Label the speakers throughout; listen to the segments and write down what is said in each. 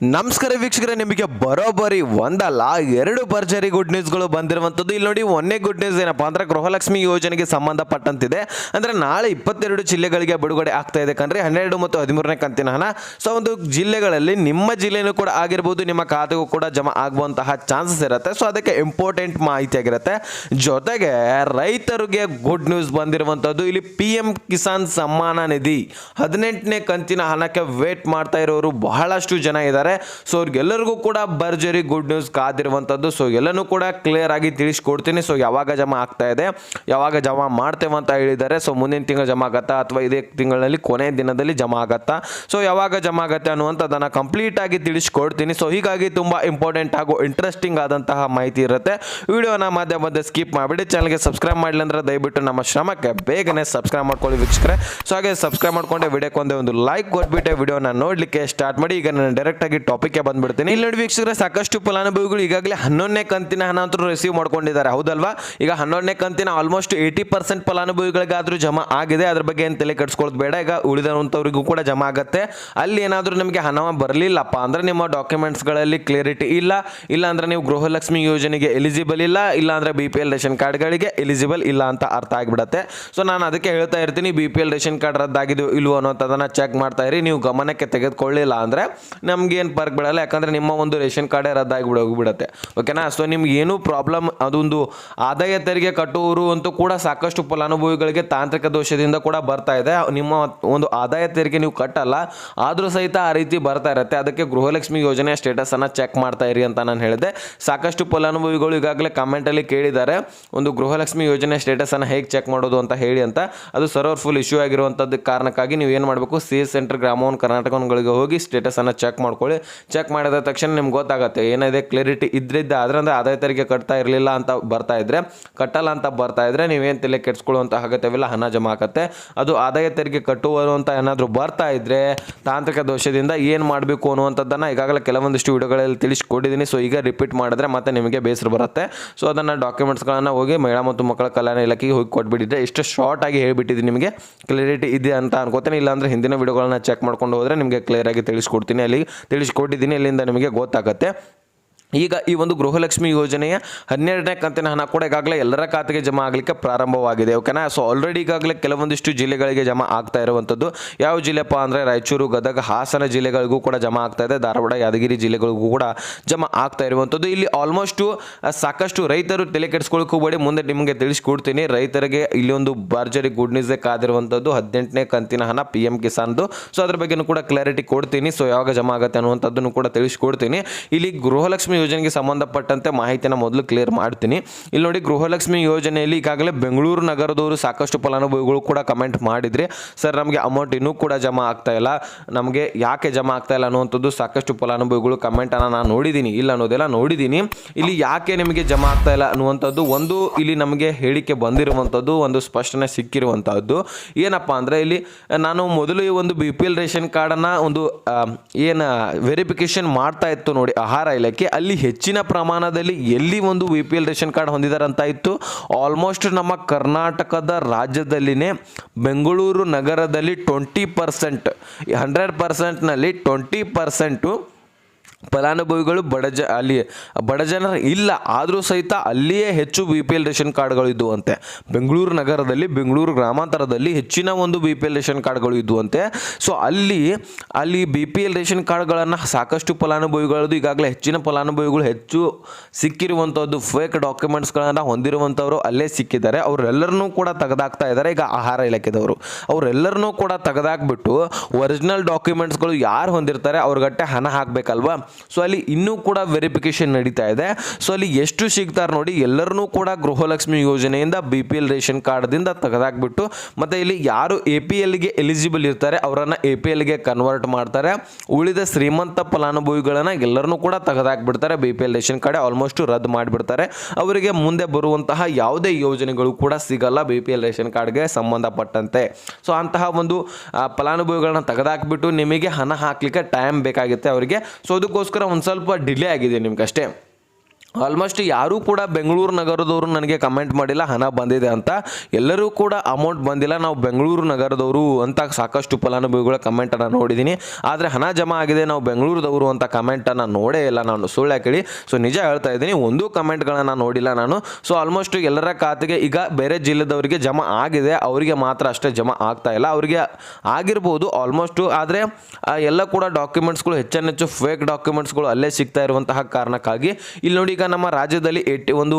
Speaker 1: ನಮಸ್ಕಾರ ವೀಕ್ಷಕರೇ, ನಿಮಗೆ ಬರೋಬ್ಬರಿ ಒಂದಲ್ಲ, ಎರಡು ಭರ್ಜರಿ ಗುಡ್ ನ್ಯೂಸ್ಗಳು ಬಂದಿರುವಂಥದ್ದು. ಇಲ್ಲಿ ನೋಡಿ, ಒಂದೇ ಗುಡ್ ನ್ಯೂಸ್ ಏನಪ್ಪಾ ಅಂದ್ರೆ, ಗೃಹಲಕ್ಷ್ಮಿ ಯೋಜನೆಗೆ ಸಂಬಂಧಪಟ್ಟಂತಿದೆ. ಅಂದ್ರೆ ನಾಳೆ ಇಪ್ಪತ್ತೆರಡು ಜಿಲ್ಲೆಗಳಿಗೆ ಬಿಡುಗಡೆ ಆಗ್ತಾ ಇದೆ ಕಣ್ರಿ. ಹನ್ನೆರಡು ಮತ್ತು ಹದಿಮೂರನೇ ಕಂತಿನ ಹಣ. ಸೊ ಒಂದು ಜಿಲ್ಲೆಗಳಲ್ಲಿ ನಿಮ್ಮ ಜಿಲ್ಲೆನೂ ಕೂಡ ಆಗಿರ್ಬೋದು, ನಿಮ್ಮ ಖಾತೆಗೂ ಕೂಡ ಜಮಾ ಆಗುವಂತಹ ಚಾನ್ಸಸ್ ಇರುತ್ತೆ. ಸೊ ಅದಕ್ಕೆ ಇಂಪಾರ್ಟೆಂಟ್ ಮಾಹಿತಿ ಆಗಿರುತ್ತೆ ಜೊತೆಗೆ ರೈತರಿಗೆ ಗುಡ್ ನ್ಯೂಸ್ ಬಂದಿರುವಂಥದ್ದು. ಇಲ್ಲಿ ಪಿ ಕಿಸಾನ್ ಸಮ್ಮಾನ ನಿಧಿ. ಹದಿನೆಂಟನೇ ಕಂತಿನ ಹಣಕ್ಕೆ ವೇಟ್ ಮಾಡ್ತಾ ಇರೋರು ಬಹಳಷ್ಟು ಜನ ಇದ್ದಾರೆ. ಸೊ ಅವ್ರಿಗೆಲ್ಲರಿಗೂ ಕೂಡ ಭರ್ಜರಿ ಗುಡ್ ನ್ಯೂಸ್ ಕಾದಿರುವಂಥದ್ದು ಸೊ ಎಲ್ಲನೂ ಕೂಡ ಕ್ಲಿಯರ್ ಆಗಿ ತಿಳಿಸ್ಕೊಡ್ತೀನಿ. ಸೊ ಯಾವಾಗ ಜಮಾ ಆಗ್ತಾ ಇದೆ, ಯಾವಾಗ ಜಮಾ ಮಾಡ್ತೇವೆ ಅಂತ ಹೇಳಿದ್ದಾರೆ ಸೊ ಮುಂದಿನ ತಿಂಗಳು ಜಮಾ ಆಗತ್ತಾ ಅಥವಾ ಇದೇ ತಿಂಗಳಲ್ಲಿ ಕೊನೆ ದಿನದಲ್ಲಿ ಜಮಾ ಆಗತ್ತಾ? ಸೊ ಯಾವಾಗ ಜಮಾ ಆಗತ್ತೆ ಅನ್ನುವಂಥದ್ದನ್ನು ಕಂಪ್ಲೀಟ್ ಆಗಿ ತಿಳಿಸ್ಕೊಡ್ತೀನಿ. ಸೊ ಹೀಗಾಗಿ ತುಂಬ ಇಂಪಾರ್ಟೆಂಟ್ ಹಾಗೂ ಇಂಟ್ರೆಸ್ಟಿಂಗ್ ಆದಂತಹ ಮಾಹಿತಿ ಇರುತ್ತೆ. ವಿಡಿಯೋನ ಮಾಧ್ಯಮದ ಮಧ್ಯೆ ಸ್ಕಿಪ್ ಮಾಡಿಬಿಡಿ. ಚಾನಲ್ಗೆ ಸಬ್ಸ್ಕ್ರೈಬ್ ಮಾಡಲಿ ಅಂದರೆ ದಯವಿಟ್ಟು ನಮ್ಮ ಶ್ರಮಕ್ಕೆ ಬೇಗನೆ ಸಬ್ಸ್ಕ್ರೈಬ್ ಮಾಡ್ಕೊಳ್ಳಿ ವೀಕ್ಷಕರೇ. ಸೊ ಹಾಗೆ ಸಬ್ಸ್ಕ್ರೈಬ್ ಮಾಡ್ಕೊಂಡೆ ವಿಡಿಯೋಕ್ಕೆ ಒಂದೇ ಲೈಕ್ ಕೊಟ್ಬಿಟ್ಟೆ. ವಿಡಿಯೋನ ನೋಡಲಿಕ್ಕೆ ಸ್ಟಾರ್ಟ್ ಮಾಡಿ. ಈಗ ನಾನು ಡೈರೆಕ್ಟ್ ಆಗಿ ಟಾಪಿಕ್ಗೆ ಬಂದ್ಬಿಡ್ತೀನಿ. ಇಲ್ಲಿ ನೋಡಿ ವೀಕ್ಷಕರ, ಸಾಕಷ್ಟು ಫಲಾನುಭವಿಗಳು ಈಗಾಗಲೇ ಹನ್ನೊಂದನೇ ಕಂತಿನ ಹಣ ಅಂತೂ ರಿಸೀವ್ ಮಾಡ್ಕೊಂಡಿದ್ದಾರೆ. ಹೌದಲ್ವಾ? ಈಗ ಹನ್ನೊಂದನೇ ಕಂತಿನ ಆಲ್ಮೋಸ್ಟ್ ಏಯ್ಟಿ ಪರ್ಸೆಂಟ್ ಫಲಾನುಭವಿಗಳಿಗಾದ್ರೂ ಜಮಾ ಆಗಿದೆ. ಅದ್ರ ಬಗ್ಗೆ ಏನು ತಲೆ ಕಟ್ಸ್ಕೊಳ್ಳೋದು ಬೇಡ. ಈಗ ಉಳಿದಂಥವ್ರಿಗೂ ಕೂಡ ಜಮಾ ಆಗುತ್ತೆ. ಅಲ್ಲಿ ಏನಾದರೂ ನಿಮಗೆ ಹಣ ಬರಲಿಲ್ಲಪ್ಪ ಅಂದ್ರೆ ನಿಮ್ಮ ಡಾಕ್ಯುಮೆಂಟ್ಸ್ಗಳಲ್ಲಿ ಕ್ಲಿಯರಿಟಿ ಇಲ್ಲ ಇಲ್ಲ. ಅಂದ್ರೆ ನೀವು ಗೃಹಲಕ್ಷ್ಮಿ ಯೋಜನೆಗೆ ಎಲಿಜಿಬಲ್ ಇಲ್ಲ. ಇಲ್ಲ ಅಂದ್ರೆ ಬಿ ಪಿ ಎಲ್ ರೇಷನ್ ಕಾರ್ಡ್ಗಳಿಗೆ ಎಲಿಜಿಬಲ್ ಇಲ್ಲ ಅಂತ ಅರ್ಥ ಆಗಿಬಿಡುತ್ತೆ. ಸೊ ನಾನು ಅದಕ್ಕೆ ಹೇಳ್ತಾ ಇರ್ತೀನಿ B P L ration card ರದ್ದಾಗಿದ್ದು ಇಲ್ವೋ ಅನ್ನೋದನ್ನು ಚೆಕ್ ಮಾಡ್ತಾ ಇರಿ. ನೀವು ಗಮನಕ್ಕೆ ತೆಗೆದುಕೊಳ್ಳಿಲ್ಲ ಅಂದರೆ ನಮ್ಗೇನು ಪರ್ಕ್ ಬಿಡಲ್ಲ, ಯಾಕಂದರೆ ನಿಮ್ಮ ಒಂದು ರೇಷನ್ ಕಾರ್ಡೇ ರದ್ದಾಗಿ ಬಿಡ ಹೋಗ್ಬಿಡುತ್ತೆ ಓಕೆನಾ ಸೊ ನಿಮ್ಗೆ ಏನೂ ಪ್ರಾಬ್ಲಮ್ ಅದೊಂದು ಆದಾಯ ತೆರಿಗೆ ಕಟ್ಟುವರು ಅಂತೂ ಕೂಡ ಸಾಕಷ್ಟು ಫಲಾನುಭವಿಗಳಿಗೆ ತಾಂತ್ರಿಕ ದೋಷದಿಂದ ಕೂಡ ಬರ್ತಾ ಇದೆ. ನಿಮ್ಮ ಒಂದು ಆದಾಯ ತೆರಿಗೆ ನೀವು ಕಟ್ಟಲ್ಲ, ಆದರೂ ಸಹಿತ ಆ ರೀತಿ ಬರ್ತಾ ಇರುತ್ತೆ. ಅದಕ್ಕೆ ಗೃಹಲಕ್ಷ್ಮಿ ಯೋಜನೆಯ ಸ್ಟೇಟಸನ್ನು ಚೆಕ್ ಮಾಡ್ತಾ ಇರಿ ಅಂತ ನಾನು ಹೇಳಿದೆ. ಸಾಕಷ್ಟು ಫಲಾನುಭವಿಗಳು ಈಗಾಗಲೇ ಕಮೆಂಟಲ್ಲಿ ಕೇಳಿದ್ದಾರೆ. ಒಂದು ಗೃಹಲಕ್ಷ್ಮಿ ಯೋಜನೆ ಸ್ಟೇಟಸನ್ನು ಹೇಗೆ ಚೆಕ್ ಮಾಡೋದು ಅಂತ ಹೇಳಿ ಅಂತ. ಅದು ಸರ್ವರ್ ಫುಲ್ ಇಶ್ಯೂ ಆಗಿರುವಂಥದ್ದು ಕಾರಣಕ್ಕಾಗಿ ನೀವು ಏನು ಮಾಡಬೇಕು? ಸಿ ಎಸ್ ಸೆಂಟರ್ ಗ್ರಾಮೋನ್ ಕರ್ನಾಟಕಗಳಿಗೆ ಹೋಗಿ ಸ್ಟೇಟಸನ್ನು ಚೆಕ್ ಮಾಡ್ಕೊಳ್ಳಿ. ಚೆಕ್ ಮಾಡಿದ ತಕ್ಷಣ ನಿಮ್ಗೆ ಗೊತ್ತಾಗುತ್ತೆ. ಏನಿದೆ ಕ್ಲಿಯರಿಟಿ ಇದ್ರಿದ್ದ ಅದರಿಂದ ಆದಾಯ ತೆರಿಗೆ ಕಟ್ತಾ ಇರಲಿಲ್ಲ ಅಂತ ಬರ್ತಾ ಇದ್ರೆ, ಕಟ್ಟಲ್ಲ ಅಂತ ಬರ್ತಾ ಇದ್ರೆ ನೀವೇನು ತಲೆ ಕೆಡ್ಸ್ಕೊಳ್ಳುವಂಥ ಅಗತ್ಯವಿಲ್ಲ, ಹಣ ಜಮಾ ಆಗುತ್ತೆ. ಅದು ಆದಾಯ ತೆರಿಗೆ ಕಟ್ಟುವರು ಅಂತ ಏನಾದರೂ ಬರ್ತಾ ಇದ್ರೆ ತಾಂತ್ರಿಕ ದೋಷದಿಂದ ಏನು ಮಾಡಬೇಕು ಅನ್ನುವಂಥದ್ದನ್ನು ಈಗಾಗಲೇ ಕೆಲವೊಂದಿಷ್ಟು ವಿಡಿಯೋಗಳಲ್ಲಿ ತಿಳಿಸ್ಕೊಟ್ಟಿದ್ದೀನಿ ಸೊ ಈಗ ರಿಪೀಟ್ ಮಾಡಿದ್ರೆ ಮತ್ತೆ ನಿಮಗೆ ಬೇಸರ ಬರುತ್ತೆ. ಸೊ ಅದನ್ನು ಡಾಕ್ಯುಮೆಂಟ್ಸ್ಗಳನ್ನು ಹೋಗಿ ಮಹಿಳಾ ಮತ್ತು ಮಕ್ಕಳ ಕಲ್ಯಾಣ ಇಲಾಖೆಗೆ ಹೋಗಿ ಕೊಟ್ಬಿಟ್ಟಿದ್ರೆ ಇಷ್ಟು ಶಾರ್ಟ್ ಆಗಿ ಹೇಳ್ಬಿಟ್ಟಿದ್ದೀನಿ ನಿಮಗೆ. ಕ್ಲಿಯರಿಟಿ ಇದೆ ಅಂತ ಅನ್ಕೋತೀನಿ. ಇಲ್ಲಾಂದ್ರೆ ಹಿಂದಿನ ವಿಡಿಯೋಗಳನ್ನ ಚೆಕ್ ಮಾಡ್ಕೊಂಡು ಹೋದರೆ ನಿಮಗೆ ಕ್ಲಿಯರ್ ಆಗಿ ತಿಳಿಸ್ಕೊಡ್ತೀನಿ. ಅಲ್ಲಿ ತಿಳಿಸ್ಕೊಟ್ಟಿದ್ದೀನಿ ಅಲ್ಲಿಂದ ನಿಮಗೆ ಗೊತ್ತಾಗುತ್ತೆ. ಈಗ ಈ ಒಂದು ಗೃಹಲಕ್ಷ್ಮಿ ಯೋಜನೆಯ ಹನ್ನೆರಡನೇ ಕಂತಿನ ಹಣ ಕೂಡ ಈಗಾಗಲೇ ಎಲ್ಲರ ಖಾತೆಗೆ ಜಮಾ ಆಗಲಿಕ್ಕೆ ಪ್ರಾರಂಭವಾಗಿದೆ, ಓಕೆನಾ? ಸೊ ಆಲ್ರೆಡಿ ಈಗಾಗಲೇ ಕೆಲವೊಂದಿಷ್ಟು ಜಿಲ್ಲೆಗಳಿಗೆ ಜಮಾ ಆಗ್ತಾ ಇರುವಂಥದ್ದು. ಯಾವ ಜಿಲ್ಲೆಪ್ಪ ಅಂದರೆ ರಾಯಚೂರು, ಗದಗ, ಹಾಸನ ಜಿಲ್ಲೆಗಳಿಗೂ ಕೂಡ ಜಮಾ ಆಗ್ತಾ ಇದೆ. ಧಾರವಾಡ, ಯಾದಗಿರಿ ಜಿಲ್ಲೆಗಳಿಗೂ ಕೂಡ ಜಮಾ ಆಗ್ತಾ ಇರುವಂಥದ್ದು. ಇಲ್ಲಿ ಆಲ್ಮೋಸ್ಟು ಸಾಕಷ್ಟು ರೈತರು ತಲೆ ಕೆಡಿಸ್ಕೊಳ್ಕೋಬೇಡಿ ಮುಂದೆ ನಿಮಗೆ ತಿಳಿಸ್ಕೊಡ್ತೀನಿ. ರೈತರಿಗೆ ಇಲ್ಲಿ ಒಂದು ಭರ್ಜರಿ ಗುಡ್ ನ್ಯೂಸ್ ಕಾದಿರುವಂಥದ್ದು ಹದಿನೆಂಟನೇ ಕಂತಿನ ಹಣ ಪಿ ಎಂ ಕಿಸಾನ್ದು ಸೊ ಅದ್ರ ಬಗ್ಗೆನೂ ಕೂಡ ಕ್ಲಾರಿಟಿ ಕೊಡ್ತೀನಿ. ಸೊ ಯಾವಾಗ ಜಮಾ ಆಗುತ್ತೆ ಅನ್ನುವಂಥದ್ದನ್ನು ಕೂಡ ತಿಳಿಸ್ಕೊಡ್ತೀನಿ. ಇಲ್ಲಿ ಗೃಹಲಕ್ಷ್ಮಿ ಯೋಜನೆಗೆ ಸಂಬಂಧಪಟ್ಟಂತೆ ಮಾಹಿತಿನ ಮೊದಲು ಕ್ಲಿಯರ್ ಮಾಡ್ತೀನಿ. ಇಲ್ಲಿ ನೋಡಿ ಗೃಹಲಕ್ಷ್ಮಿ ಯೋಜನೆಯಲ್ಲಿ ಈಗಾಗಲೇ ಬೆಂಗಳೂರು ನಗರದವರು ಸಾಕಷ್ಟು ಫಲಾನುಭವಿಗಳು ಕೂಡ ಕಮೆಂಟ್ ಮಾಡಿದ್ರಿ, ಸರ್, ನಮಗೆ ಅಮೌಂಟ್ ಇನ್ನೂ ಕೂಡ ಜಮಾ ಆಗ್ತಾ ಇಲ್ಲ. ನಮಗೆ ಯಾಕೆ ಜಮಾ ಆಗ್ತಾ ಇಲ್ಲ ಅನ್ನುವಂಥದ್ದು ಸಾಕಷ್ಟು ಫಲಾನುಭವಿಗಳು ಕಮೆಂಟನ್ನು ನಾನು ನೋಡಿದ್ದೀನಿ ಇಲ್ಲ ಅನ್ನೋದೆಲ್ಲ ನೋಡಿದ್ದೀನಿ ಇಲ್ಲಿ ಯಾಕೆ ನಿಮಗೆ ಜಮಾ ಆಗ್ತಾ ಇಲ್ಲ ಅನ್ನುವಂಥದ್ದು ಒಂದು ಇಲ್ಲಿ ನಮಗೆ ಹೇಳಿಕೆ ಬಂದಿರುವಂಥದ್ದು, ಒಂದು ಸ್ಪಷ್ಟನೆ ಸಿಕ್ಕಿರುವಂಥದ್ದು. ಏನಪ್ಪ ಅಂದರೆ ಇಲ್ಲಿ ನಾನು ಮೊದಲು ಈ ಒಂದು ಬಿ ಪಿ ಎಲ್ ರೇಷನ್ ಕಾರ್ಡನ್ನು ಒಂದು ಏನು ವೆರಿಫಿಕೇಶನ್ ಮಾಡ್ತಾ ಇತ್ತು ನೋಡಿ ಆಹಾರ ಇಲಾಖೆ. ಅಲ್ಲಿ ಹೆಚ್ಚಿನ ಪ್ರಮಾಣದಲ್ಲಿ ಎಲ್ಲಿ ಒಂದು B P L ration card ಇತ್ತು. ಆಲ್ಮೋಸ್ಟ್ ನಮ್ಮ ಕರ್ನಾಟಕದ ರಾಜ್ಯದಲ್ಲಿನೇ ಬೆಂಗಳೂರು ನಗರದಲ್ಲಿ ಟ್ವೆಂಟಿ ಪರ್ಸೆಂಟ್ ಹಂಡ್ರೆಡ್ ಪರ್ಸೆಂಟ್ನಲ್ಲಿ ಟ್ವೆಂಟಿ ಪರ್ಸೆಂಟು ಫಲಾನುಭವಿಗಳು ಬಡಜ ಅಲ್ಲಿ ಬಡ ಜನರು ಇಲ್ಲ, ಆದರೂ ಸಹಿತ ಅಲ್ಲಿಯೇ ಹೆಚ್ಚು ಬಿ ಪಿ ಎಲ್ ರೇಷನ್ ಕಾರ್ಡ್ಗಳು ಇದ್ದುವಂತೆ. ಬೆಂಗಳೂರು ನಗರದಲ್ಲಿ, ಬೆಂಗಳೂರು ಗ್ರಾಮಾಂತರದಲ್ಲಿ ಹೆಚ್ಚಿನ ಒಂದು ಬಿ ಪಿ ಎಲ್ ರೇಷನ್ ಕಾರ್ಡ್ಗಳು ಇದ್ದುವಂತೆ. ಸೊ ಅಲ್ಲಿ ಅಲ್ಲಿ ಬಿ ಪಿ ಎಲ್ ರೇಷನ್ ಕಾರ್ಡ್ಗಳನ್ನು ಸಾಕಷ್ಟು ಫಲಾನುಭವಿಗಳದ್ದು, ಈಗಾಗಲೇ ಹೆಚ್ಚಿನ ಫಲಾನುಭವಿಗಳು ಹೆಚ್ಚು ಸಿಕ್ಕಿರುವಂಥದ್ದು ಫೇಕ್ ಡಾಕ್ಯುಮೆಂಟ್ಸ್ಗಳನ್ನು ಹೊಂದಿರುವಂಥವರು ಅಲ್ಲೇ ಸಿಕ್ಕಿದ್ದಾರೆ. ಅವರೆಲ್ಲರನ್ನೂ ಕೂಡ ತೆಗೆದಾಕ್ತಾ ಇದ್ದಾರೆ. ಈಗ ಆಹಾರ ಇಲಾಖೆದವರು. ಅವರೆಲ್ಲರನ್ನೂ ಕೂಡ ತೆಗೆದಾಕ್ಬಿಟ್ಟು ಒರಿಜಿನಲ್ ಡಾಕ್ಯುಮೆಂಟ್ಸ್ಗಳು ಯಾರು ಹೊಂದಿರ್ತಾರೆ, ಅವ್ರಿಗಟ್ಟೆ ಹಣ ಹಾಕಬೇಕಲ್ವಾ? ಸೊ ಅಲ್ಲಿ ಇನ್ನೂ ಕೂಡ ವೆರಿಫಿಕೇಶನ್ ನಡೀತಾ ಇದೆ. ಸೊ ಅಲ್ಲಿ ಎಷ್ಟು ಸಿಗ್ತಾರೆ ನೋಡಿ, ಎಲ್ಲರನ್ನೂ ಕೂಡ ಗೃಹಲಕ್ಷ್ಮಿ ಯೋಜನೆಯಿಂದ ಬಿ ಪಿ ಎಲ್ ರೇಷನ್ ಕಾರ್ಡ್ದಿಂದ ತೆಗೆದಾಕ್ಬಿಟ್ಟು, ಮತ್ತು ಇಲ್ಲಿ ಯಾರು ಎ ಪಿ ಎಲ್ಗೆ ಎಲಿಜಿಬಲ್ ಇರ್ತಾರೆ, ಅವರನ್ನು ಎ ಪಿ ಎಲ್ಗೆ ಕನ್ವರ್ಟ್ ಮಾಡ್ತಾರೆ. ಉಳಿದ ಶ್ರೀಮಂತ ಫಲಾನುಭವಿಗಳನ್ನು ಎಲ್ಲರನ್ನೂ ಕೂಡ ತೆಗೆದಾಕ್ಬಿಡ್ತಾರೆ. B P L ration card almost ರದ್ದು ಮಾಡಿಬಿಡ್ತಾರೆ. ಅವರಿಗೆ ಮುಂದೆ ಬರುವಂತಹ ಯಾವುದೇ ಯೋಜನೆಗಳು ಕೂಡ ಸಿಗಲ್ಲ ಬಿ ಪಿ ಎಲ್ ರೇಷನ್ ಕಾರ್ಡ್ಗೆ ಸಂಬಂಧಪಟ್ಟಂತೆ. ಸೊ ಅಂತಹ ಒಂದು ಫಲಾನುಭವಿಗಳನ್ನ ತೆಗೆದಾಕ್ಬಿಟ್ಟು ನಿಮಗೆ ಹಣ ಹಾಕಲಿಕ್ಕೆ ಟೈಮ್ ಬೇಕಾಗುತ್ತೆ ಅವರಿಗೆ. ಸೊ ಅದಕ್ಕೋಸ್ಕರ ಒಂದು ಸ್ವಲ್ಪ ಡಿಲೇ ಆಗಿದೆ ನಿಮ್ಗೆ ಅಷ್ಟೇ ಆಲ್ಮೋಸ್ಟ್ ಯಾರೂ ಕೂಡ ಬೆಂಗಳೂರು ನಗರದವರು ನನಗೆ ಕಮೆಂಟ್ ಮಾಡಿಲ್ಲ, ಹಣ ಬಂದಿದೆ ಅಂತ. ಎಲ್ಲರೂ ಕೂಡ ಅಮೌಂಟ್ ಬಂದಿಲ್ಲ, ನಾವು ಬೆಂಗಳೂರು ನಗರದವರು ಅಂತ ಸಾಕಷ್ಟು ಫಲಾನುಭವಿಗಳ ಕಮೆಂಟನ್ನು ನೋಡಿದ್ದೀನಿ. ಆದರೆ ಹಣ ಜಮಾ ಆಗಿದೆ, ನಾವು ಬೆಂಗಳೂರದವರು ಅಂತ ಕಮೆಂಟನ್ನು ನೋಡೇ ಇಲ್ಲ ನಾನು, ಸುಳ್ಳು ಕೇಳಿ ಸೊ ನಿಜ ಹೇಳ್ತಾ ಇದ್ದೀನಿ, ಒಂದೂ ಕಮೆಂಟ್ಗಳನ್ನು ನೋಡಿಲ್ಲ ನಾನು. ಸೊ ಆಲ್ಮೋಸ್ಟ್ ಎಲ್ಲರ ಖಾತೆಗೆ ಈಗ ಬೇರೆ ಜಿಲ್ಲೆದವರಿಗೆ ಜಮಾ ಆಗಿದೆ, ಅವರಿಗೆ ಮಾತ್ರ ಅಷ್ಟೇ ಜಮಾ ಆಗ್ತಾ ಇಲ್ಲ. ಅವರಿಗೆ ಆಗಿರ್ಬೋದು ಆಲ್ಮೋಸ್ಟು, ಆದರೆ ಎಲ್ಲ ಕೂಡ ಡಾಕ್ಯುಮೆಂಟ್ಸ್ಗಳು ಹೆಚ್ಚೆಚ್ಚು ಫೇಕ್ ಡಾಕ್ಯುಮೆಂಟ್ಸ್ಗಳು ಅಲ್ಲೇ ಸಿಗ್ತಾ ಇರುವಂತಹ ಕಾರಣಕ್ಕಾಗಿ. ಇಲ್ಲಿ ನೋಡಿ ಈಗ ನಮ್ಮ ರಾಜ್ಯದಲ್ಲಿ ಏಟಿ ಒಂದು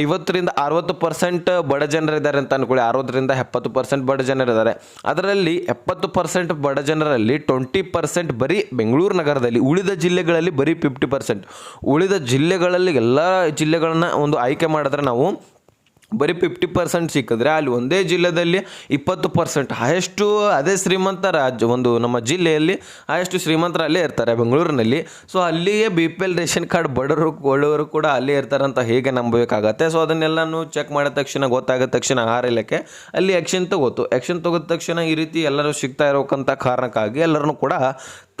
Speaker 1: ಐವತ್ತರಿಂದ ಅರವತ್ತು ಪರ್ಸೆಂಟ್ ಬಡ ಜನರಿದ್ದಾರೆ ಅಂತ ಅನ್ಕೊಳ್ಳಿ. ಅರವತ್ತರಿಂದ ಎಪ್ಪತ್ತು ಪರ್ಸೆಂಟ್ ಬಡ ಜನರಿದ್ದಾರೆ. ಅದರಲ್ಲಿ ಎಪ್ಪತ್ತು ಪರ್ಸೆಂಟ್ ಬಡ ಜನರಲ್ಲಿ ಟ್ವೆಂಟಿ ಪರ್ಸೆಂಟ್ ಬರೀ ಬೆಂಗಳೂರು ನಗರದಲ್ಲಿ, ಉಳಿದ ಜಿಲ್ಲೆಗಳಲ್ಲಿ ಬರೀ ಫಿಫ್ಟಿ ಪರ್ಸೆಂಟ್ ಉಳಿದ ಜಿಲ್ಲೆಗಳಲ್ಲಿ ಎಲ್ಲ ಜಿಲ್ಲೆಗಳನ್ನ ಒಂದು ಆಯ್ಕೆ ಮಾಡಿದ್ರೆ ನಾವು ಬರೀ ಫಿಫ್ಟಿ ಪರ್ಸೆಂಟ್ ಸಿಕ್ಕಿದ್ರೆ ಅಲ್ಲಿ ಒಂದೇ ಜಿಲ್ಲೆಯಲ್ಲಿ ಇಪ್ಪತ್ತು ಪರ್ಸೆಂಟ್ ಹೈಯೆಸ್ಟು ಅದೇ ಶ್ರೀಮಂತ ರಾಜ್ಯ, ಒಂದು ನಮ್ಮ ಜಿಲ್ಲೆಯಲ್ಲಿ ಹೈಯೆಸ್ಟ್ ಶ್ರೀಮಂತರು ಅಲ್ಲೇ ಇರ್ತಾರೆ ಬೆಂಗಳೂರಿನಲ್ಲಿ. ಸೊ ಅಲ್ಲಿಯೇ B P L ration card ಬಡವರು, ಒಳ್ಳೆಯವರು ಕೂಡ ಅಲ್ಲೇ ಇರ್ತಾರೆ ಅಂತ ಹೇಗೆ ನಂಬಬೇಕಾಗತ್ತೆ? ಸೊ ಅದನ್ನೆಲ್ಲನೂ ಚೆಕ್ ಮಾಡಿದ ತಕ್ಷಣ, ಗೊತ್ತಾಗಿದ ತಕ್ಷಣ ಆಹಾರ ಇಲಾಖೆ ಅಲ್ಲಿ ಆ್ಯಕ್ಷನ್ ತಗೋತು. ಆ್ಯಕ್ಷನ್ ತಗೋದ ತಕ್ಷಣ ಈ ರೀತಿ ಎಲ್ಲರೂ ಸಿಗ್ತಾ ಇರೋಕ್ಕಂಥ ಕಾರಣಕ್ಕಾಗಿ ಎಲ್ಲರನ್ನೂ ಕೂಡ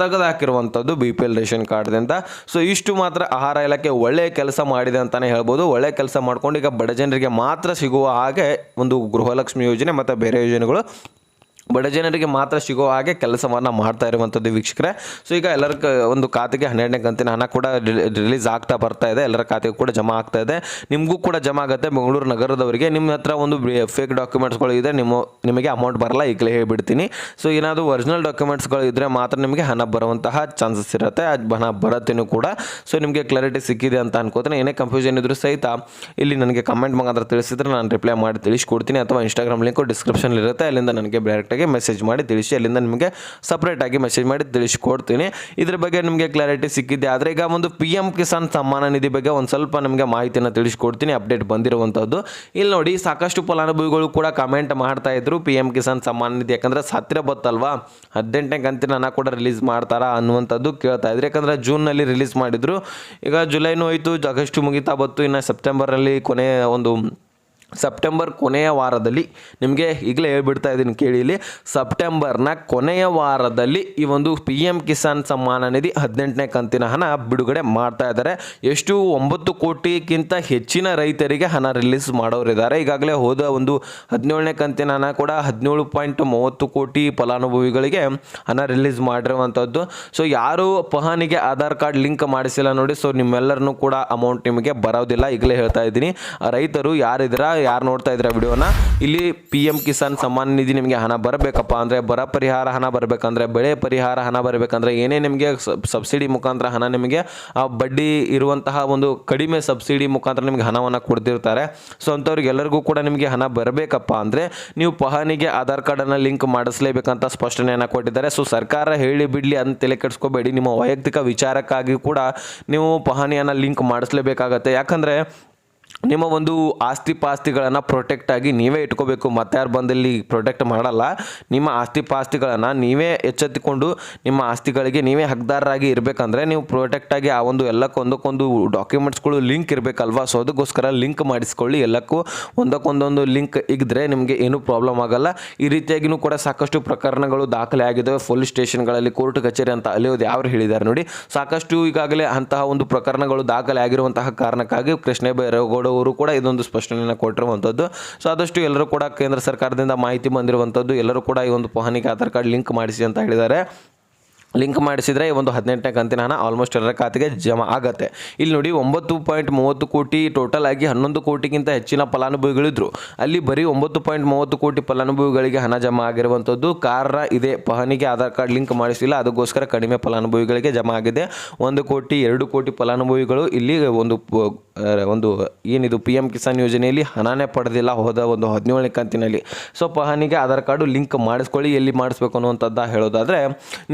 Speaker 1: ತೆಗೆದುಹಾಕಿರುವಂಥದ್ದು ಬಿ ಪಿ ಎಲ್ ರೇಷನ್ ಕಾರ್ಡ್ದಿಂದ. ಸೊ ಇಷ್ಟು ಮಾತ್ರ ಆಹಾರ ಇಲಾಖೆ ಒಳ್ಳೆಯ ಕೆಲಸ ಮಾಡಿದೆ ಅಂತಲೇ ಹೇಳ್ಬೋದು. ಒಳ್ಳೆಯ ಕೆಲಸ ಮಾಡ್ಕೊಂಡು ಈಗ ಬಡ ಜನರಿಗೆ ಮಾತ್ರ ಸಿಗುವ ಹಾಗೆ ಒಂದು ಗೃಹಲಕ್ಷ್ಮಿ ಯೋಜನೆ ಮತ್ತು ಬೇರೆ ಯೋಜನೆಗಳು ಬಡ ಜನರಿಗೆ ಮಾತ್ರ ಸಿಗೋ ಹಾಗೆ ಕೆಲಸವನ್ನು ಮಾಡ್ತಾ ಇರುವಂಥದ್ದು ವೀಕ್ಷಕರೇ. ಸೊ ಈಗ ಎಲ್ಲರ ಒಂದು ಖಾತೆಗೆ ಹನ್ನೆರಡನೇ ಕಂತಿನ ಹಣ ಕೂಡ ರಿಲೀಸ್ ಆಗ್ತಾ ಬರ್ತಾ ಇದೆ. ಎಲ್ಲರ ಖಾತೆಗೂ ಕೂಡ ಜಮಾ ಆಗ್ತಾ ಇದೆ. ನಿಮಗೂ ಕೂಡ ಜಮಾ ಆಗುತ್ತೆ. ಬೆಂಗಳೂರು ನಗರದವರಿಗೆ ನಿಮ್ಮ ಹತ್ರ ಒಂದು ಫೇಕ್ ಡಾಕ್ಯುಮೆಂಟ್ಸ್ಗಳು ಇದೆ ನಿಮ್ಮ, ನಿಮಗೆ ಅಮೌಂಟ್ ಬರಲ್ಲ. ಈಗಲೇ ಹೇಳ್ಬಿಡ್ತೀನಿ. ಸೊ ಏನಾದರೂ ಒರಿಜಿನಲ್ ಡಾಕ್ಯುಮೆಂಟ್ಸ್ಗಳು ಇದ್ದರೆ ಮಾತ್ರ ನಿಮಗೆ ಹಣ ಬರುವಂತಹ ಚಾನ್ಸಸ್ ಇರುತ್ತೆ. ಅದು ಹಣ ಬರತ್ತೇನು ಕೂಡ. ಸೊ ನಿಮಗೆ ಕ್ಲಾರಿಟಿ ಸಿಕ್ಕಿದೆ ಅಂತ ಅನ್ಕೋತೀನಿ. ಏನೇ ಕನ್ಫ್ಯೂಷನ್ ಇದ್ರೂ ಸಹಿತ ಇಲ್ಲಿ ನನಗೆ ಕಮೆಂಟ್ ಮುಖಾಂತರ ತಿಳಿಸಿದ್ರೆ ನಾನು ರಿಪ್ಲೈ ಮಾಡಿ ತಿಳಿಸ್ಕೊಡ್ತೀನಿ. ಅಥವಾ ಇನ್ಸ್ಟಾಗ್ರಾಮ್ ಲಿಂಕು ಡಿಸ್ಕ್ರಿಪ್ಷನ್ ಇರುತ್ತೆ. ಅಲ್ಲಿಂದ ನನಗೆ ಡೈರೆಕ್ಟಾಗಿ ಮೆಸೇಜ್ ಮಾಡಿ ತಿಳಿಸಿ, ಅಲ್ಲಿಂದ ನಿಮಗೆ ಸಪ್ರೇಟಾಗಿ ಮೆಸೇಜ್ ಮಾಡಿ ತಿಳಿಸ್ಕೊಡ್ತೀನಿ. ಇದ್ರ ಬಗ್ಗೆ ನಿಮಗೆ ಕ್ಲಾರಿಟಿ ಸಿಕ್ಕಿದೆ. ಆದರೆ ಈಗ ಒಂದು ಪಿ ಎಂ ಕಿಸಾನ್ ಸಮ್ಮಾನ ನಿಧಿ ಬಗ್ಗೆ ಒಂದು ಸ್ವಲ್ಪ ನಿಮಗೆ ಮಾಹಿತಿಯನ್ನು ತಿಳಿಸ್ಕೊಡ್ತೀನಿ ಅಪ್ಡೇಟ್ ಬಂದಿರುವಂಥದ್ದು ಇಲ್ಲಿ ನೋಡಿ, ಸಾಕಷ್ಟು ಫಲಾನುಭವಿಗಳು ಕೂಡ ಕಮೆಂಟ್ ಮಾಡ್ತಾ ಇದ್ರು ಪಿ ಎಂ ಕಿಸಾನ್ ಸಮ್ಮಾನ ನಿಧಿ. ಯಾಕಂದರೆ ಹತ್ತಿರ ಬತ್ತಲ್ವಾ? ಹದಿನೆಂಟನೇ ಕಂತಿನ ಕೂಡ ರಿಲೀಸ್ ಮಾಡ್ತಾರಾ ಅನ್ನುವಂಥದ್ದು ಕೇಳ್ತಾ ಇದ್ರು. ಯಾಕಂದರೆ ಜೂನ್ನಲ್ಲಿ ರಿಲೀಸ್ ಮಾಡಿದ್ರು. ಈಗ ಜುಲೈನೂ ಹೋಯಿತು ಆಗಸ್ಟು ಮುಗಿತಾ ಬತ್ತು ಇನ್ನು ಸೆಪ್ಟೆಂಬರಲ್ಲಿ ಕೊನೆಯ ಒಂದು ಸೆಪ್ಟೆಂಬರ್ ಕೊನೆಯ ವಾರದಲ್ಲಿ, ನಿಮಗೆ ಈಗಲೇ ಹೇಳ್ಬಿಡ್ತಾ ಇದ್ದೀನಿ ಕೇಳಿ ಇಲ್ಲಿ, ಸೆಪ್ಟೆಂಬರ್ನ ಕೊನೆಯ ವಾರದಲ್ಲಿ ಈ ಒಂದು ಪಿ ಎಂ ಕಿಸಾನ್ ಸಮ್ಮಾನ ನಿಧಿ ಹದಿನೆಂಟನೇ ಕಂತಿನ ಹಣ ಬಿಡುಗಡೆ ಮಾಡ್ತಾ ಇದ್ದಾರೆ. ಎಷ್ಟು? ಒಂಬತ್ತು ಕೋಟಿಗಿಂತ ಹೆಚ್ಚಿನ ರೈತರಿಗೆ ಹಣ ರಿಲೀಸ್ ಮಾಡೋರಿದ್ದಾರೆ. ಈಗಾಗಲೇ ಹೋದ ಒಂದು ಹದಿನೇಳನೇ ಕಂತಿನ ಹಣ ಕೂಡ ಹದಿನೇಳು ಪಾಯಿಂಟ್ ಮೂವತ್ತು ಕೋಟಿ ಫಲಾನುಭವಿಗಳಿಗೆ ಹಣ ರಿಲೀಸ್ ಮಾಡಿರುವಂಥದ್ದು. ಸೊ ಯಾರು ಪಹಾನಿಗೆ ಆಧಾರ್ ಕಾರ್ಡ್ ಲಿಂಕ್ ಮಾಡಿಸಿಲ್ಲ ನೋಡಿ ಸೊ ನಿಮ್ಮೆಲ್ಲರನ್ನೂ ಕೂಡ ಅಮೌಂಟ್ ನಿಮಗೆ ಬರೋದಿಲ್ಲ. ಈಗಲೇ ಹೇಳ್ತಾ ಇದ್ದೀನಿ. ರೈತರು ಯಾರಿದ್ದೀರಾ? ಯಾರು ನೋಡ್ತಾ ಇದ್ದೀರಾ ವಿಡಿಯೋನ? ಇಲ್ಲಿ ಪಿ ಕಿಸಾನ್ ಸಮ್ಮಾನ್ ನಿಧಿ ನಿಮಗೆ ಹಣ ಬರಬೇಕಪ್ಪ ಅಂದರೆ ಬರ ಪರಿಹಾರ ಹಣ ಬರಬೇಕಂದ್ರೆ ಬೆಳೆ ಪರಿಹಾರ ಹಣ ಬರಬೇಕಂದ್ರೆ ಏನೇ ನಿಮಗೆ ಸಬ್ಸಿಡಿ ಮುಖಾಂತರ ಹಣ ನಿಮಗೆ, ಆ ಬಡ್ಡಿ ಇರುವಂತಹ ಒಂದು ಕಡಿಮೆ ಸಬ್ಸಿಡಿ ಮುಖಾಂತರ ನಿಮಗೆ ಹಣವನ್ನು ಕೊಡ್ತಿರ್ತಾರೆ. ಸೊ ಅಂಥವ್ರಿಗೆಲ್ಲರಿಗೂ ಕೂಡ ನಿಮಗೆ ಹಣ ಬರಬೇಕಪ್ಪ ಅಂದರೆ ನೀವು ಪಹಾನಿಗೆ ಆಧಾರ್ ಕಾರ್ಡನ್ನು ಲಿಂಕ್ ಮಾಡಿಸ್ಲೇಬೇಕಂತ ಸ್ಪಷ್ಟನೆಯನ್ನು ಕೊಟ್ಟಿದ್ದಾರೆ. ಸೊ ಸರ್ಕಾರ ಹೇಳಿ ಬಿಡಲಿ ಅಂತ ತಲೆ ಕೆಡಿಸ್ಕೋಬೇಡಿ. ನಿಮ್ಮ ವೈಯಕ್ತಿಕ ವಿಚಾರಕ್ಕಾಗಿ ಕೂಡ ನೀವು ಪಹಣಿಯನ್ನು ಲಿಂಕ್ ಮಾಡಿಸ್ಲೇಬೇಕಾಗತ್ತೆ. ಯಾಕಂದರೆ ನಿಮ್ಮ ಒಂದು ಆಸ್ತಿ ಪಾಸ್ತಿಗಳನ್ನು ಪ್ರೊಟೆಕ್ಟ್ ಆಗಿ ನೀವೇ ಇಟ್ಕೋಬೇಕು. ಮತ್ತಾರು ಬಂದಲ್ಲಿ ಪ್ರೊಟೆಕ್ಟ್ ಮಾಡಲ್ಲ. ನಿಮ್ಮ ಆಸ್ತಿ ಪಾಸ್ತಿಗಳನ್ನು ನೀವೇ ಎಚ್ಚೆತ್ತುಕೊಂಡು ನಿಮ್ಮ ಆಸ್ತಿಗಳಿಗೆ ನೀವೇ ಹಕ್ದಾರರಾಗಿ ಇರಬೇಕಂದ್ರೆ ನೀವು ಪ್ರೊಟೆಕ್ಟ್ ಆಗಿ ಆ ಒಂದು ಎಲ್ಲಕ್ಕೊಂದಕ್ಕೊಂದು ಡಾಕ್ಯುಮೆಂಟ್ಸ್ಗಳು ಲಿಂಕ್ ಇರಬೇಕಲ್ವಾ? ಸೊ ಅದಕ್ಕೋಸ್ಕರ ಲಿಂಕ್ ಮಾಡಿಸ್ಕೊಳ್ಳಿ. ಎಲ್ಲಕ್ಕೂ ಒಂದಕ್ಕೊಂದೊಂದು ಲಿಂಕ್ ಇದ್ದರೆ ನಿಮಗೆ ಏನೂ ಪ್ರಾಬ್ಲಮ್ ಆಗಲ್ಲ. ಈ ರೀತಿಯಾಗಿಯೂ ಕೂಡ ಸಾಕಷ್ಟು ಪ್ರಕರಣಗಳು ದಾಖಲೆ ಆಗಿದ್ದಾವೆ ಪೊಲೀಸ್ ಸ್ಟೇಷನ್ಗಳಲ್ಲಿ ಕೋರ್ಟ್ ಕಚೇರಿ ಅಂತ ಅಲಿಯೋದು ಯಾರು ಹೇಳಿದ್ದಾರೆ ನೋಡಿ. ಸಾಕಷ್ಟು ಈಗಾಗಲೇ ಅಂತಹ ಒಂದು ಪ್ರಕರಣಗಳು ದಾಖಲೆ ಆಗಿರುವಂತಹ ಕಾರಣಕ್ಕಾಗಿ ಕೃಷ್ಣ ಬೈರೇಗೌಡ ಅವರು ಕೂಡ ಇದೊಂದು ಸ್ಪಷ್ಟನೆಯನ್ನು ಕೊಟ್ಟಿರುವಂಥದ್ದು ಸೊ ಆದಷ್ಟು ಎಲ್ಲರೂ ಕೂಡ ಕೇಂದ್ರ ಸರ್ಕಾರದಿಂದ ಮಾಹಿತಿ ಬಂದಿರುವಂಥದ್ದು ಎಲ್ಲರೂ ಕೂಡ ಈ ಒಂದು ಪೋಹನಿಗೆ ಆಧಾರ್ ಕಾರ್ಡ್ ಲಿಂಕ್ ಮಾಡಿಸಿ ಅಂತ ಹೇಳಿದ್ದಾರೆ. ಲಿಂಕ್ ಮಾಡಿಸಿದರೆ ಈ ಒಂದು ಹದಿನೆಂಟನೇ ಕಂತಿನ ಹಣ ಆಲ್ಮೋಸ್ಟ್ ಎಲ್ಲರ ಖಾತೆಗೆ ಜಮಾ ಆಗುತ್ತೆ. ಇಲ್ಲಿ ನೋಡಿ ಒಂಬತ್ತು ಪಾಯಿಂಟ್ ಮೂವತ್ತು ಕೋಟಿ ಟೋಟಲ್ ಆಗಿ ಹನ್ನೊಂದು ಕೋಟಿಗಿಂತ ಹೆಚ್ಚಿನ ಫಲಾನುಭವಿಗಳಿದ್ರು. ಅಲ್ಲಿ ಬರೀ ಒಂಬತ್ತು ಪಾಯಿಂಟ್ ಮೂವತ್ತು ಕೋಟಿ ಫಲಾನುಭವಿಗಳಿಗೆ ಹಣ ಜಮಾ ಆಗಿರುವಂಥದ್ದು ಕಾರಣ ಇದೆ. ಪಹನಿಗೆ ಆಧಾರ್ ಕಾರ್ಡ್ ಲಿಂಕ್ ಮಾಡಿಸಿಲ್ಲ, ಅದಕ್ಕೋಸ್ಕರ ಕಡಿಮೆ ಫಲಾನುಭವಿಗಳಿಗೆ ಜಮಾ ಆಗಿದೆ. ಒಂದು ಕೋಟಿ, ಎರಡು ಕೋಟಿ ಫಲಾನುಭವಿಗಳು ಇಲ್ಲಿ ಒಂದು ಒಂದು ಏನಿದು ಪಿ ಎಂ ಕಿಸಾನ್ ಯೋಜನೆಯಲ್ಲಿ ಹಣನೇ ಪಡೆದಿಲ್ಲ ಹೋದ ಒಂದು ಹದಿನೇಳನೇ ಕಂತಿನಲ್ಲಿ. ಸೊ ಪಹನಿಗೆ ಆಧಾರ್ ಕಾರ್ಡು ಲಿಂಕ್ ಮಾಡಿಸ್ಕೊಳ್ಳಿ, ಎಲ್ಲಿ ಮಾಡಿಸ್ಬೇಕು ಅನ್ನುವಂಥದ್ದು ಹೇಳೋದಾದರೆ,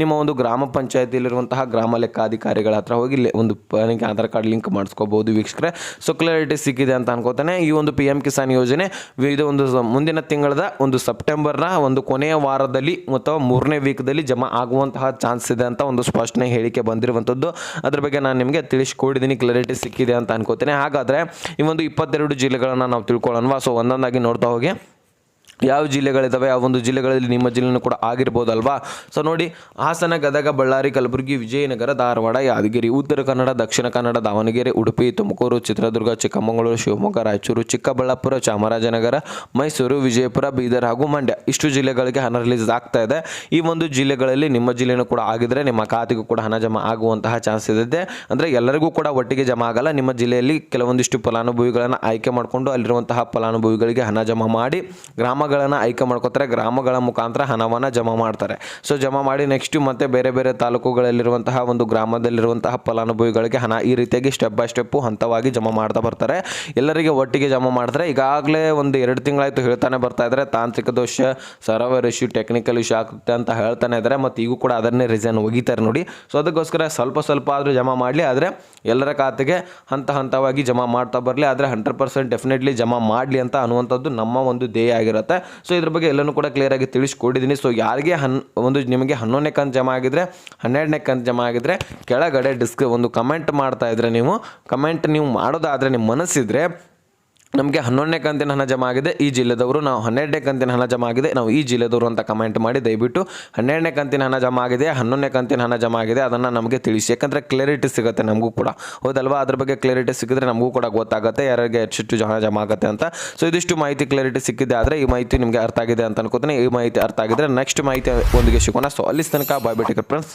Speaker 1: ನಿಮ್ಮ ಒಂದು ಗ್ರಾಮ ಪಂಚಾಯತಿಯಲ್ಲಿರುವಂತಹ ಗ್ರಾಮ ಲೆಕ್ಕಾಧಿಕಾರಿಗಳ ಹತ್ರ ಹೋಗಿ ಒಂದು ನನಗೆ ಆಧಾರ್ ಕಾರ್ಡ್ ಲಿಂಕ್ ಮಾಡಿಸ್ಕೋಬಹುದು ವೀಕ್ಷಕರೇ. ಸೊ ಕ್ಲಾರಿಟಿ ಸಿಕ್ಕಿದೆ ಅಂತ ಅನ್ಕೋತಾನೆ. ಈ ಒಂದು ಪಿ ಎಂ ಕಿಸಾನ್ ಯೋಜನೆ ಇದು ಒಂದು ಮುಂದಿನ ತಿಂಗಳದ ಒಂದು ಸೆಪ್ಟೆಂಬರ್ನ ಒಂದು ಕೊನೆಯ ವಾರದಲ್ಲಿ ಅಥವಾ ಮೂರನೇ ವೀಕ್ದಲ್ಲಿ ಜಮಾ ಆಗುವಂತಹ ಚಾನ್ಸ್ ಇದೆ ಅಂತ ಒಂದು ಸ್ಪಷ್ಟನೆ ಹೇಳಿಕೆ ಬಂದಿರುವಂಥದ್ದು ಅದ್ರ ಬಗ್ಗೆ ನಾನು ನಿಮಗೆ ತಿಳಿಸ್ಕೊಡಿದ್ದೀನಿ ಕ್ಲಾರಿಟಿ ಸಿಕ್ಕಿದೆ ಅಂತ ಅನ್ಕೋತೇನೆ. ಹಾಗಾದರೆ ಈ ಒಂದು ಇಪ್ಪತ್ತೆರಡು ಜಿಲ್ಲೆಗಳನ್ನು ನಾವು ತಿಳ್ಕೊಳ್ಳೋಣವಾ? ಸೊ ಒಂದೊಂದಾಗಿ ನೋಡ್ತಾ ಹೋಗಿ. ಯಾವ ಜಿಲ್ಲೆಗಳಿದ್ದಾವೆ, ಆ ಒಂದು ಜಿಲ್ಲೆಗಳಲ್ಲಿ ನಿಮ್ಮ ಜಿಲ್ಲೆನೂ ಕೂಡ ಆಗಿರ್ಬೋದಲ್ವಾ? ಸೊ ನೋಡಿ, ಹಾಸನ, ಗದಗ, ಬಳ್ಳಾರಿ, ಕಲಬುರಗಿ, ವಿಜಯನಗರ, ಧಾರವಾಡ, ಯಾದಗಿರಿ, ಉತ್ತರ ಕನ್ನಡ, ದಕ್ಷಿಣ ಕನ್ನಡ, ದಾವಣಗೆರೆ, ಉಡುಪಿ, ತುಮಕೂರು, ಚಿತ್ರದುರ್ಗ, ಚಿಕ್ಕಮಗಳೂರು, ಶಿವಮೊಗ್ಗ, ರಾಯಚೂರು, ಚಿಕ್ಕಬಳ್ಳಾಪುರ, ಚಾಮರಾಜನಗರ, ಮೈಸೂರು, ವಿಜಯಪುರ, ಬೀದರ್ ಹಾಗೂ ಮಂಡ್ಯ. ಇಷ್ಟು ಜಿಲ್ಲೆಗಳಿಗೆ ಹಣ ರಿಲೀಸ್ ಆಗ್ತಾ ಇದೆ. ಈ ಒಂದು ಜಿಲ್ಲೆಗಳಲ್ಲಿ ನಿಮ್ಮ ಜಿಲ್ಲೆನೂ ಕೂಡ ಆಗಿದ್ರೆ ನಿಮ್ಮ ಖಾತೆಗೂ ಕೂಡ ಹಣ ಜಮಾ ಆಗುವಂತಹ ಚಾನ್ಸ್ ಇದೆ ಅಂದರೆ ಎಲ್ಲರಿಗೂ ಕೂಡ ಒಟ್ಟಿಗೆ ಜಮಾ ಆಗಲ್ಲ. ನಿಮ್ಮ ಜಿಲ್ಲೆಯಲ್ಲಿ ಕೆಲವೊಂದಿಷ್ಟು ಫಲಾನುಭವಿಗಳನ್ನು ಆಯ್ಕೆ ಮಾಡಿಕೊಂಡು ಅಲ್ಲಿರುವಂತಹ ಫಲಾನುಭವಿಗಳಿಗೆ ಹಣ ಜಮಾ ಮಾಡಿ ಗ್ರಾಮಗಳನ್ನು ಆಯ್ಕೆ ಮಾಡ್ಕೋತಾರೆ. ಗ್ರಾಮಗಳ ಮುಖಾಂತರ ಹಣವನ್ನು ಜಮಾ ಮಾಡ್ತಾರೆ. ಸೊ ಜಮಾ ಮಾಡಿ ನೆಕ್ಸ್ಟ್ ಮತ್ತೆ ಬೇರೆ ಬೇರೆ ತಾಲೂಕುಗಳಲ್ಲಿರುವಂತಹ ಒಂದು ಗ್ರಾಮದಲ್ಲಿರುವಂತಹ ಫಲಾನುಭವಿಗಳಿಗೆ ಹಣ ಈ ರೀತಿಯಾಗಿ ಸ್ಟೆಪ್ ಬೈ ಸ್ಟೆಪ್ಪು ಹಂತವಾಗಿ ಜಮಾ ಮಾಡ್ತಾ ಬರ್ತಾರೆ. ಎಲ್ಲರಿಗೆ ಒಟ್ಟಿಗೆ ಜಮಾ ಮಾಡ್ತಾರೆ. ಈಗಾಗಲೇ ಒಂದು ಎರಡು ತಿಂಗಳಾಯ್ತು ಹೇಳ್ತಾನೆ ಬರ್ತಾ ಇದ್ದಾರೆ. ತಾಂತ್ರಿಕ ದೋಷ ಸರ್ವರ್ ಇಶ್ಯೂ ಟೆಕ್ನಿಕಲ್ ಇಶ್ಯೂ ಆಗುತ್ತೆ ಅಂತ ಹೇಳ್ತಾನೆ ಇದ್ದಾರೆ. ಮತ್ತು ಈಗೂ ಕೂಡ ಅದನ್ನೇ ರೀಸನ್ ಒಗಿತಾರೆ ನೋಡಿ. ಸೊ ಅದಕ್ಕೋಸ್ಕರ ಸ್ವಲ್ಪ ಸ್ವಲ್ಪ ಆದರೂ ಜಮಾ ಮಾಡಲಿ. ಆದರೆ ಎಲ್ಲರ ಖಾತೆಗೆ ಹಂತ ಹಂತವಾಗಿ ಜಮಾ ಮಾಡ್ತಾ ಬರಲಿ. ಆದರೆ ಹಂಡ್ರೆಡ್ ಪರ್ಸೆಂಟ್ ಡೆಫಿನೆಟ್ಲಿ ಜಮಾ ಮಾಡಲಿ ಅಂತ ಅನ್ನುವಂಥದ್ದು ನಮ್ಮ ಒಂದು ಧ್ಯೇಯ ಆಗಿರುತ್ತೆ. ಸೊ ಇದ್ರ ಬಗ್ಗೆ ಎಲ್ಲನೂ ಕೂಡ ಕ್ಲಿಯರಾಗಿ ತಿಳಿಸ್ಕೊಟ್ಟಿದ್ದೀನಿ ಸೊ ಯಾರಿಗೆ ಹನ್, ಒಂದು ನಿಮಗೆ ಹನ್ನೊಂದನೇ ಕಂತು ಜಮಾ ಆಗಿದ್ರೆ, ಹನ್ನೆರಡನೇ ಕಂತು ಜಮಾ ಆಗಿದ್ರೆ, ಕೆಳಗಡೆ ಡಿಸ್ಕ್ ಒಂದು ಕಮೆಂಟ್ ಮಾಡ್ತಾ ಇದ್ರೆ ನೀವು. ಕಮೆಂಟ್ ನೀವು ಮಾಡೋದಾದರೆ ನಿಮ್ಮ ಮನಸ್ಸಿದ್ರೆ ನಮಗೆ ಹನ್ನೊಂದನೇ ಕಂತಿನ ಹಣ ಜಮಾ ಆಗಿದೆ. ಈ ಜಿಲ್ಲೆದವರು ನಾವು ಹನ್ನೆರಡನೇ ಕಂತಿನ ಹಣ ಜಮಾ ಆಗಿದೆ. ನಾವು ಈ ಜಿಲ್ಲೆದವರು ಅಂತ ಕಮೆಂಟ್ ಮಾಡಿ ದಯವಿಟ್ಟು ಹನ್ನೆರಡನೇ ಕಂತಿನ ಹಣ ಜಮಾ ಆಗಿದೆ, ಹನ್ನೊಂದನೇ ಕಂತಿನ ಹಣ ಜಮಾ ಆಗಿದೆ. ಅದನ್ನು ನಮಗೆ ತಿಳಿಸಿ. ಯಾಕಂದರೆ ಕ್ಲಾರಿಟಿ ಸಿಗುತ್ತೆ ನಮಗೂ ಕೂಡ. ಹೌದಲ್ವಾ? ಅದ್ರ ಬಗ್ಗೆ ಕ್ಲಾರಿಟಿ ಸಿಕ್ಕಿದ್ರೆ ನಮಗೂ ಕೂಡ ಗೊತ್ತಾಗುತ್ತೆ. ಯಾರಿಗೆ ಎಷ್ಟು ಹಣ ಜಮಾ ಆಗುತ್ತೆ ಅಂತ. ಸೊ ಇದಿಷ್ಟು ಮಾಹಿತಿ ಕ್ಲಾರಿಟಿ ಸಿಕ್ಕಿದೆ ಆದರೆ ಈ ಮಾಹಿತಿ ನಿಮಗೆ ಅರ್ಥ ಆಗಿದೆ ಅಂತ ಅನ್ಕೋತೀನಿ. ಈ ಮಾಹಿತಿ ಅರ್ಥ ಆಗಿದ್ರೆ ನೆಕ್ಸ್ಟ್ ಮಾಹಿತಿ ಒಂದಿಗೆ ಸಿಗೋಣ. ಸೊ ಅಲ್ಲಿ ತನಕ ಬಾಯ್ ಬಿಟ್ಟಿಗೆ ಫ್ರೆಂಡ್ಸ್